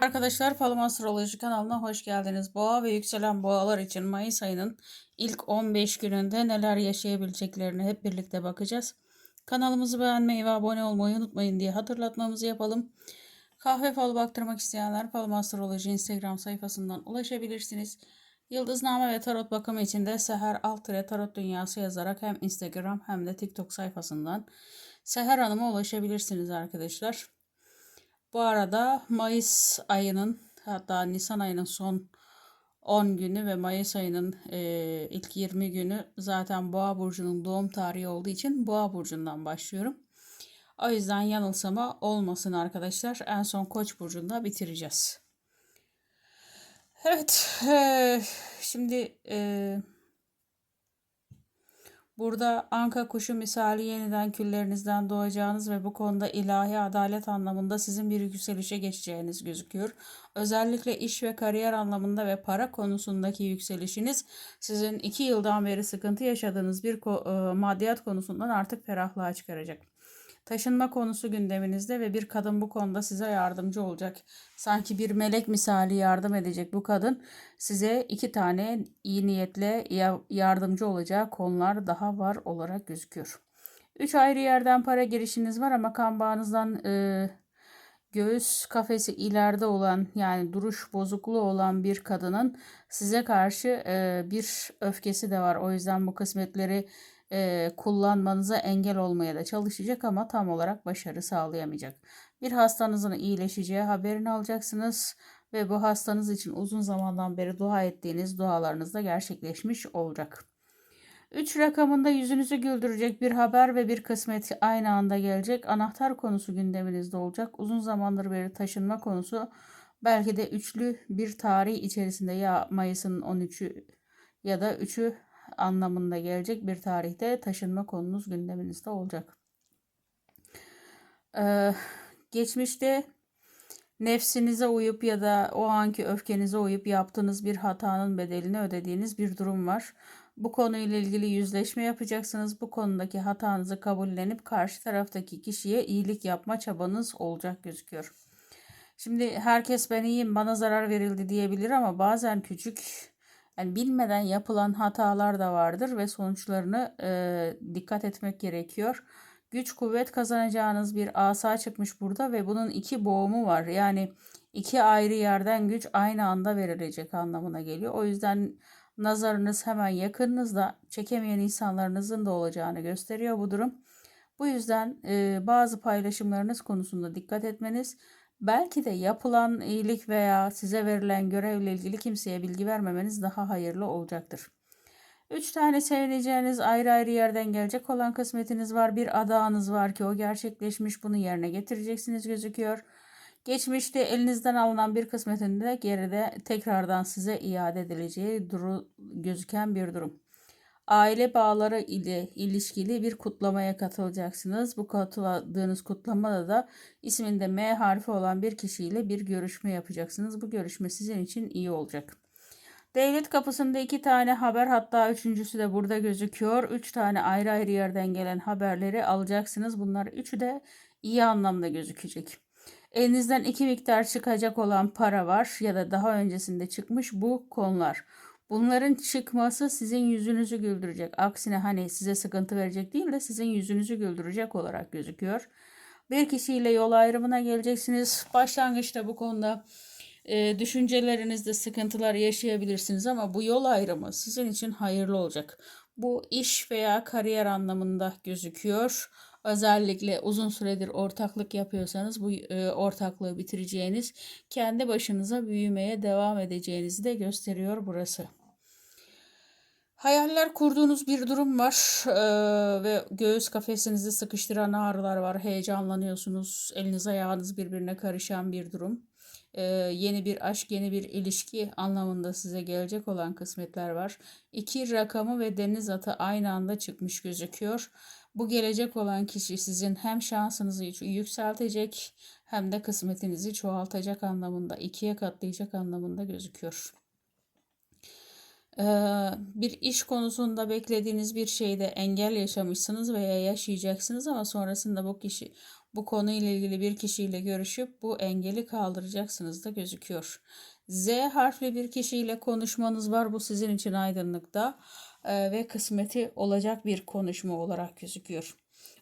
Arkadaşlar Falım Astroloji kanalına hoş geldiniz. Boğa ve yükselen boğalar için Mayıs ayının ilk 15 gününde neler yaşayabileceklerini hep birlikte bakacağız. Kanalımızı beğenmeyi ve abone olmayı unutmayın diye hatırlatmamızı yapalım. Kahve falı baktırmak isteyenler Falım Astroloji Instagram sayfasından ulaşabilirsiniz. Yıldızname ve tarot bakımı için de Seher Altıre Tarot Dünyası yazarak hem Instagram hem de TikTok sayfasından Seher Hanım'a ulaşabilirsiniz arkadaşlar. Bu arada Mayıs ayının hatta Nisan ayının son 10 günü ve Mayıs ayının e, ilk 20 günü zaten Boğa burcunun doğum tarihi olduğu için Boğa burcundan başlıyorum. O yüzden yanılsama olmasın arkadaşlar. En son Koç burcunda bitireceğiz. Evet, e, şimdi e, Burada anka kuşu misali yeniden küllerinizden doğacağınız ve bu konuda ilahi adalet anlamında sizin bir yükselişe geçeceğiniz gözüküyor. Özellikle iş ve kariyer anlamında ve para konusundaki yükselişiniz sizin iki yıldan beri sıkıntı yaşadığınız bir e, maddiyat konusundan artık ferahlığa çıkaracak. Taşınma konusu gündeminizde ve bir kadın bu konuda size yardımcı olacak. Sanki bir melek misali yardım edecek bu kadın. Size iki tane iyi niyetle yardımcı olacağı konular daha var olarak gözüküyor. Üç ayrı yerden para girişiniz var ama kan bağınızdan e, göğüs kafesi ileride olan yani duruş bozukluğu olan bir kadının size karşı e, bir öfkesi de var. O yüzden bu kısmetleri e, kullanmanıza engel olmaya da çalışacak ama tam olarak başarı sağlayamayacak. Bir hastanızın iyileşeceği haberini alacaksınız ve bu hastanız için uzun zamandan beri dua ettiğiniz dualarınız da gerçekleşmiş olacak. 3 rakamında yüzünüzü güldürecek bir haber ve bir kısmet aynı anda gelecek. Anahtar konusu gündeminizde olacak. Uzun zamandır beri taşınma konusu belki de üçlü bir tarih içerisinde ya Mayıs'ın 13'ü ya da 3'ü anlamında gelecek bir tarihte taşınma konunuz gündeminizde olacak. Ee, geçmişte nefsinize uyup ya da o anki öfkenize uyup yaptığınız bir hatanın bedelini ödediğiniz bir durum var. Bu konuyla ilgili yüzleşme yapacaksınız. Bu konudaki hatanızı kabullenip karşı taraftaki kişiye iyilik yapma çabanız olacak gözüküyor. Şimdi herkes ben iyiyim bana zarar verildi diyebilir ama bazen küçük yani bilmeden yapılan hatalar da vardır ve sonuçlarını e, dikkat etmek gerekiyor. Güç kuvvet kazanacağınız bir asa çıkmış burada ve bunun iki boğumu var. Yani iki ayrı yerden güç aynı anda verilecek anlamına geliyor. O yüzden nazarınız hemen yakınınızda çekemeyen insanlarınızın da olacağını gösteriyor bu durum. Bu yüzden e, bazı paylaşımlarınız konusunda dikkat etmeniz Belki de yapılan iyilik veya size verilen görevle ilgili kimseye bilgi vermemeniz daha hayırlı olacaktır. Üç tane sevineceğiniz ayrı ayrı yerden gelecek olan kısmetiniz var. Bir adağınız var ki o gerçekleşmiş bunu yerine getireceksiniz gözüküyor. Geçmişte elinizden alınan bir kısmetin de geride tekrardan size iade edileceği duru, gözüken bir durum aile bağları ile ilişkili bir kutlamaya katılacaksınız. Bu katıldığınız kutlamada da isminde M harfi olan bir kişiyle bir görüşme yapacaksınız. Bu görüşme sizin için iyi olacak. Devlet kapısında iki tane haber hatta üçüncüsü de burada gözüküyor. Üç tane ayrı ayrı yerden gelen haberleri alacaksınız. Bunlar üçü de iyi anlamda gözükecek. Elinizden iki miktar çıkacak olan para var ya da daha öncesinde çıkmış bu konular. Bunların çıkması sizin yüzünüzü güldürecek. Aksine hani size sıkıntı verecek değil de sizin yüzünüzü güldürecek olarak gözüküyor. Bir kişiyle yol ayrımına geleceksiniz. Başlangıçta bu konuda e, düşüncelerinizde sıkıntılar yaşayabilirsiniz ama bu yol ayrımı sizin için hayırlı olacak. Bu iş veya kariyer anlamında gözüküyor. Özellikle uzun süredir ortaklık yapıyorsanız bu e, ortaklığı bitireceğiniz, kendi başınıza büyümeye devam edeceğinizi de gösteriyor burası. Hayaller kurduğunuz bir durum var ee, ve göğüs kafesinizi sıkıştıran ağrılar var. Heyecanlanıyorsunuz. Eliniz ayağınız birbirine karışan bir durum. Ee, yeni bir aşk, yeni bir ilişki anlamında size gelecek olan kısmetler var. İki rakamı ve deniz atı aynı anda çıkmış gözüküyor. Bu gelecek olan kişi sizin hem şansınızı yükseltecek hem de kısmetinizi çoğaltacak anlamında, ikiye katlayacak anlamında gözüküyor bir iş konusunda beklediğiniz bir şeyde engel yaşamışsınız veya yaşayacaksınız ama sonrasında bu kişi bu konuyla ilgili bir kişiyle görüşüp bu engeli kaldıracaksınız da gözüküyor. Z harfli bir kişiyle konuşmanız var. Bu sizin için aydınlıkta ve kısmeti olacak bir konuşma olarak gözüküyor.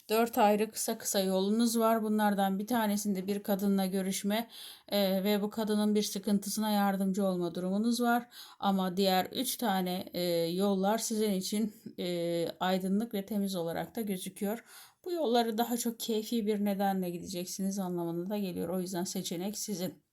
Dört ayrı kısa kısa yolunuz var. Bunlardan bir tanesinde bir kadınla görüşme e, ve bu kadının bir sıkıntısına yardımcı olma durumunuz var. Ama diğer üç tane e, yollar sizin için e, aydınlık ve temiz olarak da gözüküyor. Bu yolları daha çok keyfi bir nedenle gideceksiniz anlamına da geliyor. O yüzden seçenek sizin.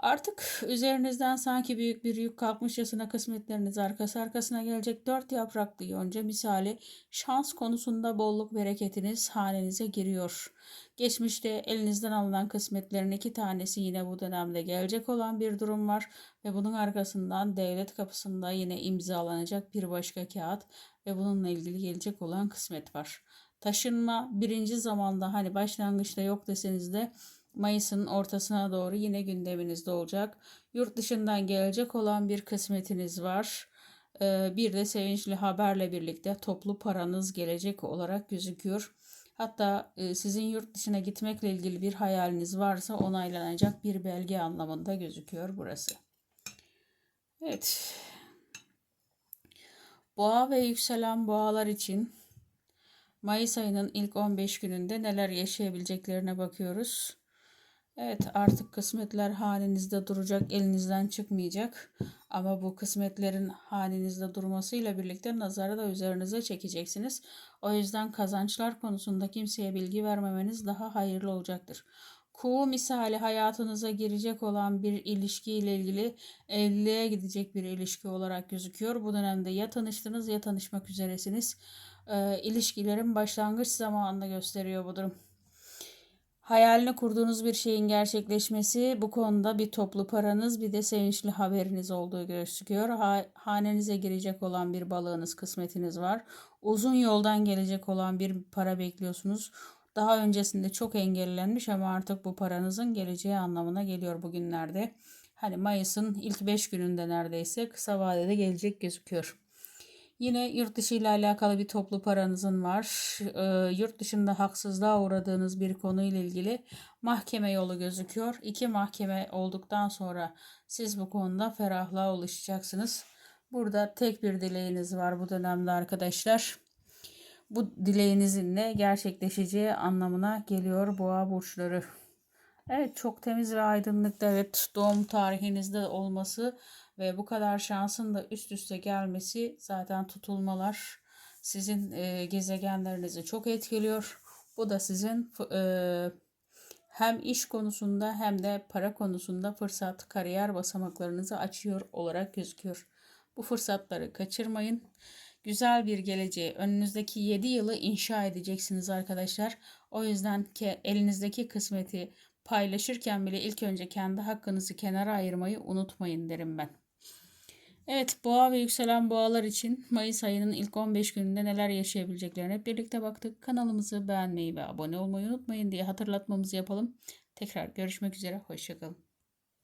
Artık üzerinizden sanki büyük bir yük kalkmışçasına kısmetleriniz arkası arkasına gelecek dört yapraklı yonca misali şans konusunda bolluk bereketiniz hanenize giriyor. Geçmişte elinizden alınan kısmetlerin iki tanesi yine bu dönemde gelecek olan bir durum var ve bunun arkasından devlet kapısında yine imzalanacak bir başka kağıt ve bununla ilgili gelecek olan kısmet var. Taşınma birinci zamanda hani başlangıçta yok deseniz de Mayıs'ın ortasına doğru yine gündeminizde olacak. Yurt dışından gelecek olan bir kısmetiniz var. Ee, bir de sevinçli haberle birlikte toplu paranız gelecek olarak gözüküyor. Hatta e, sizin yurt dışına gitmekle ilgili bir hayaliniz varsa onaylanacak bir belge anlamında gözüküyor burası. Evet. Boğa ve yükselen boğalar için Mayıs ayının ilk 15 gününde neler yaşayabileceklerine bakıyoruz. Evet artık kısmetler halinizde duracak, elinizden çıkmayacak. Ama bu kısmetlerin halinizde durmasıyla birlikte nazarı da üzerinize çekeceksiniz. O yüzden kazançlar konusunda kimseye bilgi vermemeniz daha hayırlı olacaktır. Kuğu misali hayatınıza girecek olan bir ilişki ile ilgili evliliğe gidecek bir ilişki olarak gözüküyor. Bu dönemde ya tanıştınız ya tanışmak üzeresiniz. Ee, ilişkilerin başlangıç zamanını gösteriyor bu durum. Hayalini kurduğunuz bir şeyin gerçekleşmesi bu konuda bir toplu paranız bir de sevinçli haberiniz olduğu gözüküyor. Ha, hanenize girecek olan bir balığınız, kısmetiniz var. Uzun yoldan gelecek olan bir para bekliyorsunuz. Daha öncesinde çok engellenmiş ama artık bu paranızın geleceği anlamına geliyor bugünlerde. Hani Mayıs'ın ilk 5 gününde neredeyse kısa vadede gelecek gözüküyor. Yine yurt dışı ile alakalı bir toplu paranızın var. E, yurt dışında haksızlığa uğradığınız bir konuyla ilgili mahkeme yolu gözüküyor. İki mahkeme olduktan sonra siz bu konuda ferahlığa ulaşacaksınız. Burada tek bir dileğiniz var bu dönemde arkadaşlar. Bu dileğinizin de gerçekleşeceği anlamına geliyor boğa burçları. Evet çok temiz ve aydınlıkta evet doğum tarihinizde olması ve bu kadar şansın da üst üste gelmesi zaten tutulmalar sizin e, gezegenlerinizi çok etkiliyor. Bu da sizin e, hem iş konusunda hem de para konusunda fırsat, kariyer basamaklarınızı açıyor olarak gözüküyor. Bu fırsatları kaçırmayın. Güzel bir geleceği önünüzdeki 7 yılı inşa edeceksiniz arkadaşlar. O yüzden ki elinizdeki kısmeti paylaşırken bile ilk önce kendi hakkınızı kenara ayırmayı unutmayın derim ben. Evet boğa ve yükselen boğalar için Mayıs ayının ilk 15 gününde neler yaşayabileceklerine hep birlikte baktık. Kanalımızı beğenmeyi ve abone olmayı unutmayın diye hatırlatmamızı yapalım. Tekrar görüşmek üzere. Hoşçakalın.